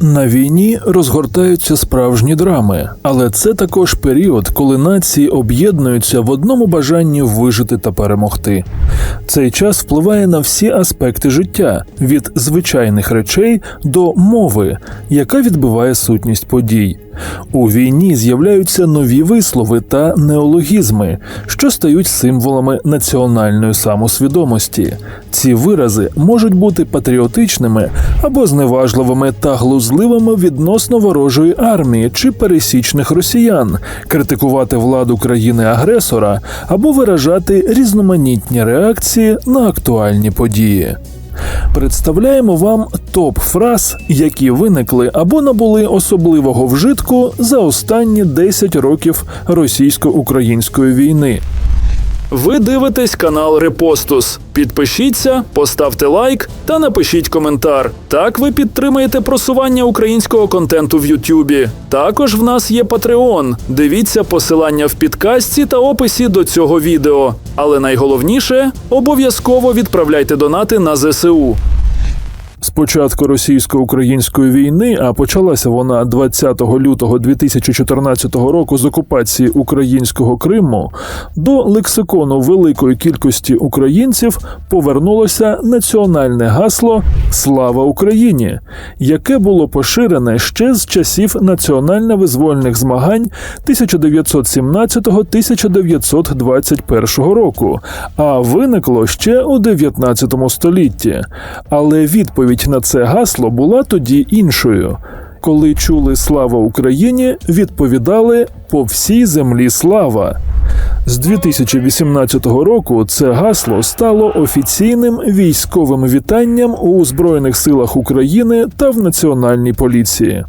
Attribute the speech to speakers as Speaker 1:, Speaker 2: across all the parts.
Speaker 1: На війні розгортаються справжні драми, але це також період, коли нації об'єднуються в одному бажанні вижити та перемогти. Цей час впливає на всі аспекти життя від звичайних речей до мови, яка відбиває сутність подій. У війні з'являються нові вислови та неологізми, що стають символами національної самосвідомості. Ці вирази можуть бути патріотичними або зневажливими та глузливими відносно ворожої армії чи пересічних росіян, критикувати владу країни-агресора або виражати різноманітні реакції на актуальні події. Представляємо вам топ фраз, які виникли або набули особливого вжитку за останні 10 років російсько-української війни. Ви дивитесь канал Репостус. Підпишіться, поставте лайк та напишіть коментар. Так ви підтримаєте просування українського контенту в Ютубі. Також в нас є Patreon. Дивіться посилання в підкасті та описі до цього відео. Але найголовніше обов'язково відправляйте донати на ЗСУ. З початку російсько-української війни, а почалася вона 20 лютого 2014 року з окупації українського Криму, до лексикону великої кількості українців повернулося національне гасло Слава Україні, яке було поширене ще з часів національно-визвольних змагань 1917-1921 року, а виникло ще у 19 столітті. Але відповідь на це гасло була тоді іншою. Коли чули Слава Україні, відповідали по всій землі слава. З 2018 року це гасло стало офіційним військовим вітанням у Збройних силах України та в Національній поліції.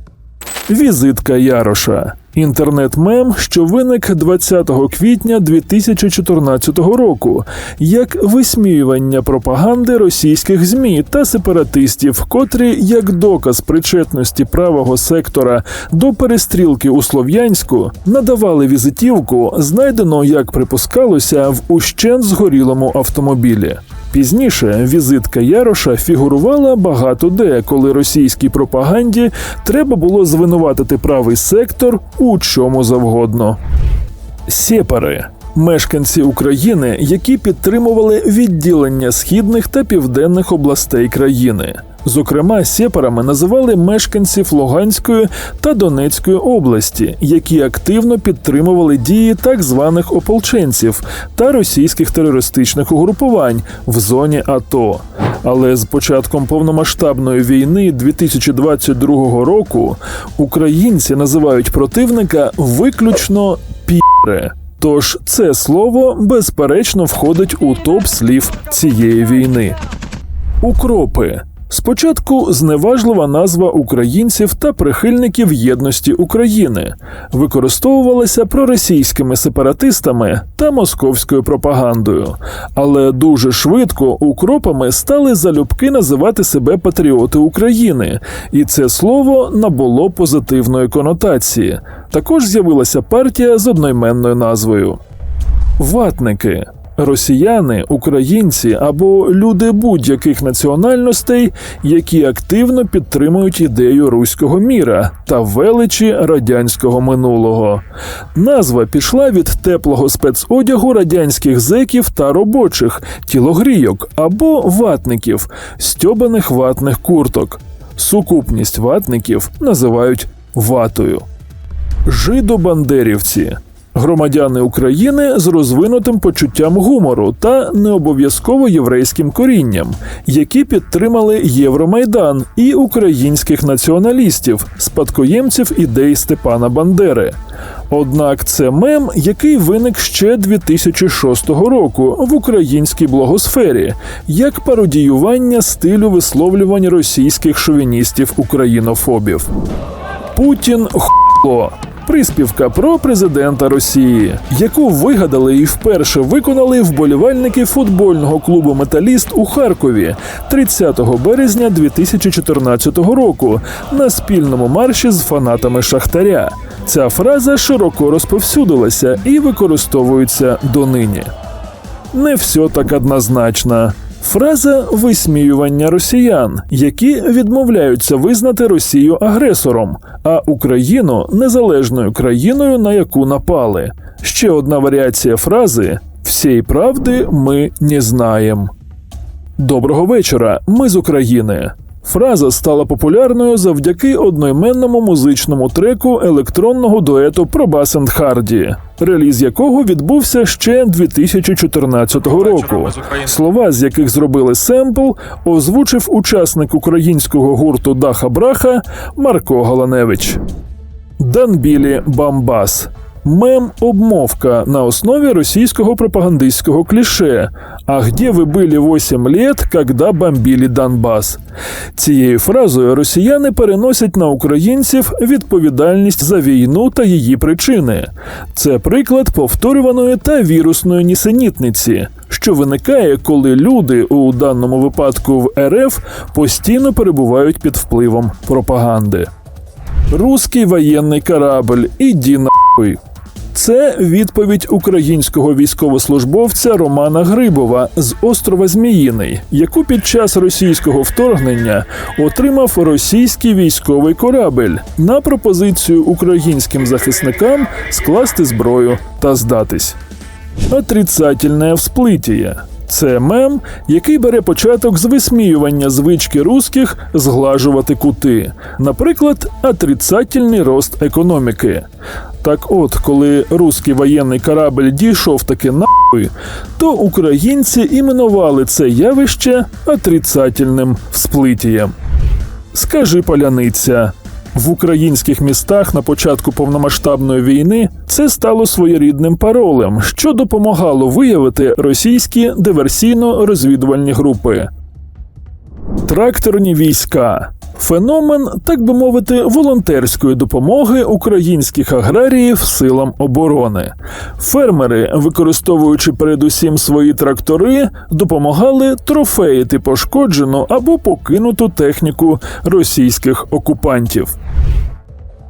Speaker 1: Візитка Яроша. Інтернет-мем, що виник 20 квітня 2014 року, як висміювання пропаганди російських змі та сепаратистів, котрі, як доказ причетності правого сектора до перестрілки у Слов'янську, надавали візитівку, знайдено, як припускалося, в ущен згорілому автомобілі. Пізніше візитка Яроша фігурувала багато де, коли російській пропаганді треба було звинуватити правий сектор у чому завгодно. Сєпари мешканці України, які підтримували відділення східних та південних областей країни. Зокрема, сєпарами називали мешканців Луганської та Донецької області, які активно підтримували дії так званих ополченців та російських терористичних угрупувань в зоні АТО. Але з початком повномасштабної війни 2022 року українці називають противника виключно піре. Тож це слово безперечно входить у топ слів цієї війни. Укропи. Спочатку зневажлива назва українців та прихильників єдності України використовувалася проросійськими сепаратистами та московською пропагандою, але дуже швидко укропами стали залюбки називати себе патріоти України, і це слово набуло позитивної конотації. Також з'явилася партія з одноіменною назвою. Ватники росіяни, українці або люди будь-яких національностей, які активно підтримують ідею руського міра та величі радянського минулого. Назва пішла від теплого спецодягу радянських зеків та робочих, тілогрійок або ватників, стьобаних ватних курток. Сукупність ватників називають ватою. Жидобандерівці громадяни України з розвинутим почуттям гумору та не обов'язково єврейським корінням, які підтримали Євромайдан і українських націоналістів, спадкоємців ідей Степана Бандери. Однак це мем, який виник ще 2006 року в українській блогосфері, як пародіювання стилю висловлювань російських шовіністів-українофобів. Путін хло. Приспівка про президента Росії, яку вигадали і вперше виконали вболівальники футбольного клубу Металіст у Харкові 30 березня 2014 року на спільному марші з фанатами Шахтаря. Ця фраза широко розповсюдилася і використовується донині. Не все так однозначно. Фраза висміювання росіян, які відмовляються визнати Росію агресором, а Україну незалежною країною, на яку напали. Ще одна варіація фрази «Всій правди ми не знаємо». Доброго вечора. Ми з України. Фраза стала популярною завдяки одноіменному музичному треку електронного дуету Пробас енд Харді, реліз якого відбувся ще 2014 року. Слова, з яких зробили семпл, озвучив учасник українського гурту Даха Браха Марко Галаневич. Данбілі Бамбас. Мем обмовка на основі російського пропагандистського кліше «А где ви были 8 лет, когда бомбили Донбас?» Цією фразою росіяни переносять на українців відповідальність за війну та її причини. Це приклад повторюваної та вірусної нісенітниці, що виникає, коли люди у даному випадку в РФ постійно перебувають під впливом пропаганди. Руський воєнний корабль, іді нахуй. Це відповідь українського військовослужбовця Романа Грибова з острова Зміїний, яку під час російського вторгнення отримав російський військовий корабель на пропозицію українським захисникам скласти зброю та здатись. Отрицательне всплитіє. Це мем, який бере початок з висміювання звички русських зглажувати кути, наприклад, отрицательний рост економіки. Так от, коли руський воєнний корабль дійшов таки нахуй, то українці іменували це явище отрицательним всплитієм. Скажи паляниця. В українських містах на початку повномасштабної війни це стало своєрідним паролем, що допомагало виявити російські диверсійно-розвідувальні групи. Тракторні війська феномен, так би мовити, волонтерської допомоги українських аграріїв силам оборони. Фермери, використовуючи передусім свої трактори, допомагали трофеїти пошкоджену або покинуту техніку російських окупантів.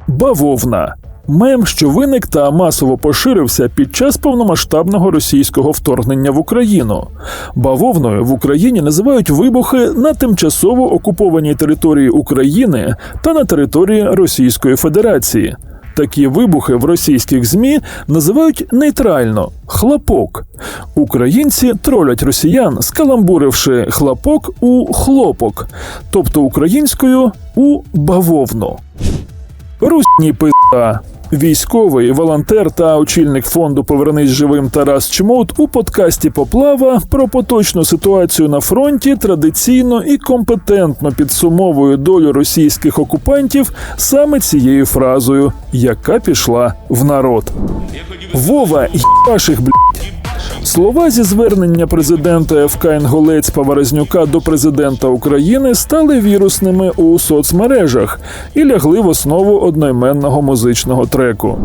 Speaker 1: Бавовна мем, що виник та масово поширився під час повномасштабного російського вторгнення в Україну. Бавовною в Україні називають вибухи на тимчасово окупованій території України та на території Російської Федерації. Такі вибухи в російських змі називають нейтрально хлопок. Українці тролять росіян, скаламбуривши хлопок у хлопок, тобто українською у бавовну. Русні пизда. Військовий, волонтер та очільник фонду Повернись живим Тарас Чмут у подкасті Поплава про поточну ситуацію на фронті традиційно і компетентно підсумовує долю російських окупантів саме цією фразою, яка пішла в народ. Вова їбаших, блядь. Слова зі звернення президента ФК Інголець Паварезнюка до президента України стали вірусними у соцмережах і лягли в основу одноіменного музичного треку.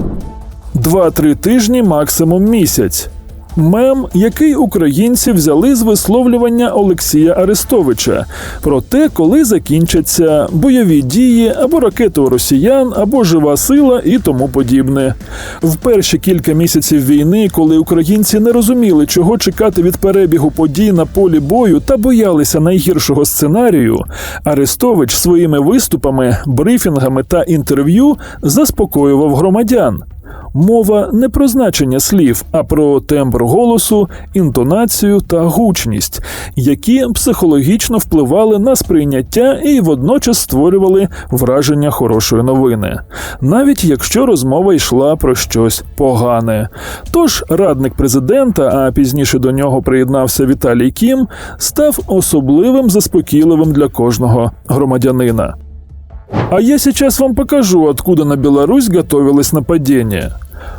Speaker 1: Два-три тижні, максимум місяць. Мем, який українці взяли з висловлювання Олексія Арестовича про те, коли закінчаться бойові дії або ракети росіян, або жива сила і тому подібне. В перші кілька місяців війни, коли українці не розуміли, чого чекати від перебігу подій на полі бою та боялися найгіршого сценарію, Арестович своїми виступами, брифінгами та інтерв'ю заспокоював громадян. Мова не про значення слів, а про тембр голосу, інтонацію та гучність, які психологічно впливали на сприйняття і водночас створювали враження хорошої новини, навіть якщо розмова йшла про щось погане. Тож радник президента, а пізніше до нього приєднався Віталій Кім, став особливим заспокійливим для кожного громадянина. А я сейчас вам покажу, откуда на Беларусь готовилось нападение.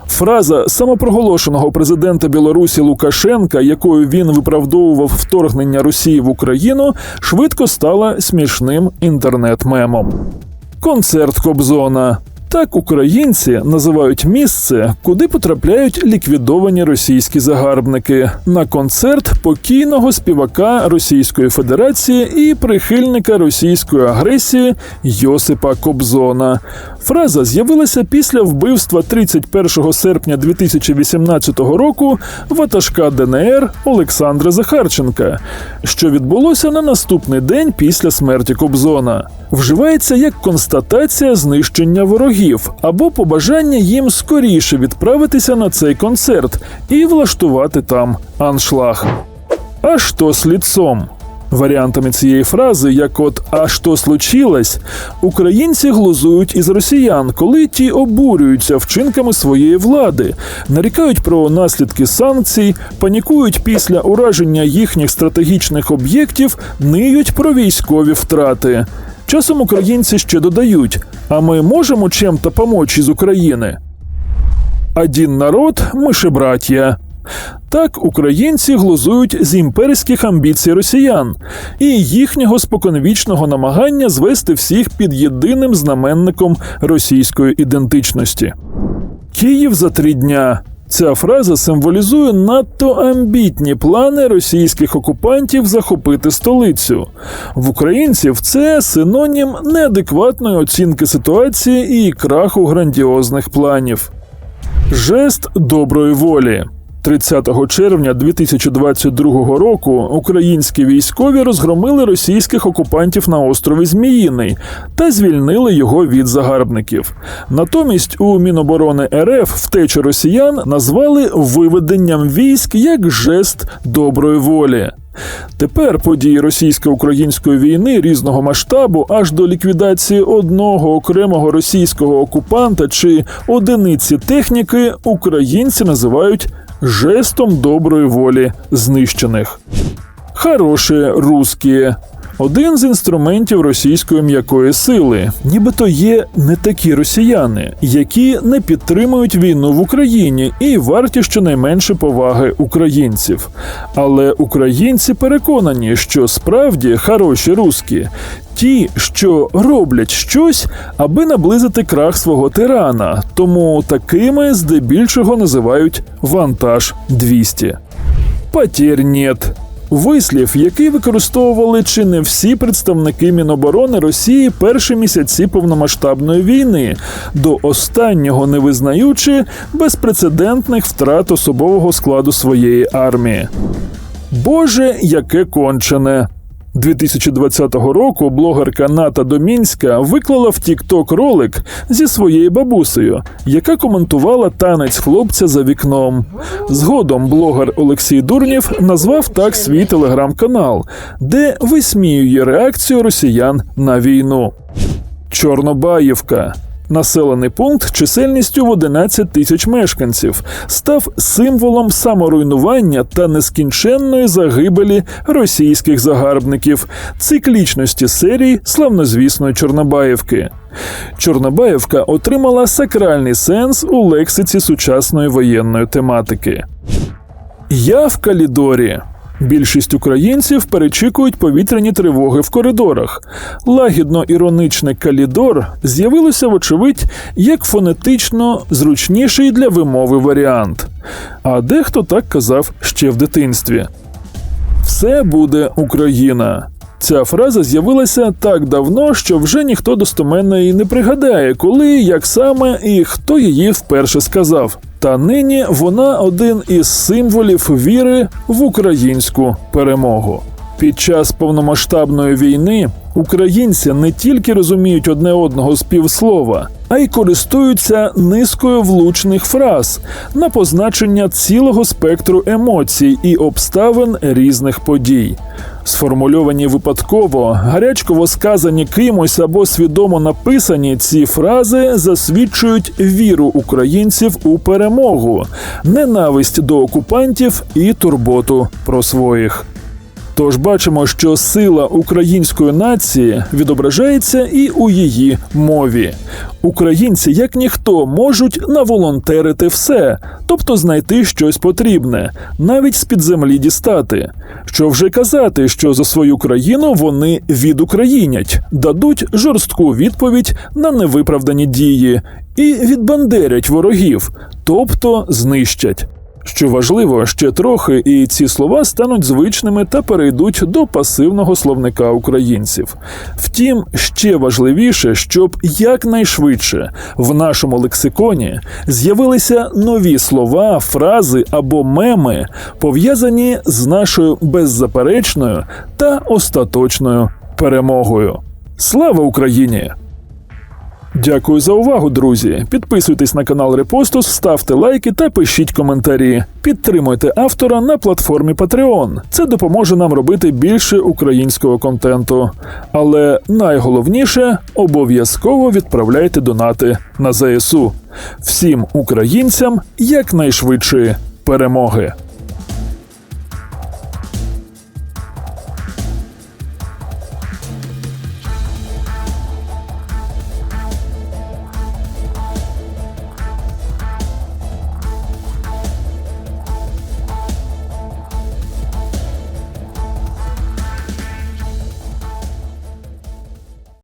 Speaker 1: Фраза самопроголошеного президента Білорусі Лукашенка, якою він виправдовував вторгнення Росії в Україну, швидко стала смішним інтернет-мемом. Концерт Кобзона. Так українці називають місце, куди потрапляють ліквідовані російські загарбники на концерт покійного співака Російської Федерації і прихильника російської агресії Йосипа Кобзона. Фраза з'явилася після вбивства 31 серпня 2018 року ватажка ДНР Олександра Захарченка, що відбулося на наступний день після смерті Кобзона. Вживається як констатація знищення ворогів або побажання їм скоріше відправитися на цей концерт і влаштувати там аншлаг. А що з ліцом? Варіантами цієї фрази, як от а що случилось, українці глузують із росіян, коли ті обурюються вчинками своєї влади, нарікають про наслідки санкцій, панікують після ураження їхніх стратегічних об'єктів, ниють про військові втрати. Часом українці ще додають: а ми можемо чим-то помочь із України? Один народ, ми же братья. Так українці глузують з імперських амбіцій росіян і їхнього споконвічного намагання звести всіх під єдиним знаменником російської ідентичності. Київ за три дня. Ця фраза символізує надто амбітні плани російських окупантів захопити столицю. В українців це синонім неадекватної оцінки ситуації і краху грандіозних планів. Жест доброї волі. 30 червня 2022 року українські військові розгромили російських окупантів на острові Зміїний та звільнили його від загарбників. Натомість у Міноборони РФ втечу росіян назвали виведенням військ як жест доброї волі. Тепер події російсько-української війни різного масштабу аж до ліквідації одного окремого російського окупанта чи одиниці техніки українці називають жестом доброї волі знищених. Хороші русські. Один з інструментів російської м'якої сили, нібито є не такі росіяни, які не підтримують війну в Україні і варті щонайменше поваги українців. Але українці переконані, що справді хороші русські, ті, що роблять щось, аби наблизити крах свого тирана, тому такими здебільшого називають вантаж 200. Потерь нет. Вислів, який використовували чи не всі представники Міноборони Росії перші місяці повномасштабної війни, до останнього не визнаючи безпрецедентних втрат особового складу своєї армії. Боже, яке кончене! 2020 року блогерка Ната Домінська виклала в TikTok ролик зі своєю бабусею, яка коментувала танець хлопця за вікном. Згодом блогер Олексій Дурнів назвав так свій телеграм-канал, де висміює реакцію росіян на війну. Чорнобаївка. Населений пункт чисельністю в 11 тисяч мешканців став символом саморуйнування та нескінченної загибелі російських загарбників, циклічності серії славнозвісної Чорнобаївки. Чорнобаївка отримала сакральний сенс у лексиці сучасної воєнної тематики. Я в Калідорі. Більшість українців перечікують повітряні тривоги в коридорах. Лагідно іроничне калідор з'явилося, вочевидь, як фонетично зручніший для вимови варіант. А дехто так казав ще в дитинстві: Все буде Україна. Ця фраза з'явилася так давно, що вже ніхто достоменно її не пригадає, коли, як саме і хто її вперше сказав. Та нині вона один із символів віри в українську перемогу. Під час повномасштабної війни українці не тільки розуміють одне одного з півслова, а й користуються низкою влучних фраз на позначення цілого спектру емоцій і обставин різних подій. Сформульовані випадково, гарячково сказані кимось або свідомо написані ці фрази засвідчують віру українців у перемогу, ненависть до окупантів і турботу про своїх. Тож бачимо, що сила української нації відображається і у її мові. Українці, як ніхто, можуть наволонтерити все, тобто знайти щось потрібне, навіть з-під землі дістати. Що вже казати, що за свою країну вони відукраїнять, дадуть жорстку відповідь на невиправдані дії і відбандерять ворогів, тобто знищать. Що важливо, ще трохи, і ці слова стануть звичними та перейдуть до пасивного словника українців. Втім, ще важливіше, щоб якнайшвидше в нашому лексиконі з'явилися нові слова, фрази або меми, пов'язані з нашою беззаперечною та остаточною перемогою. Слава Україні! Дякую за увагу, друзі. Підписуйтесь на канал Репостус, ставте лайки та пишіть коментарі. Підтримуйте автора на платформі Patreon. Це допоможе нам робити більше українського контенту. Але найголовніше обов'язково відправляйте донати на ЗСУ. Всім українцям якнайшвидшої перемоги.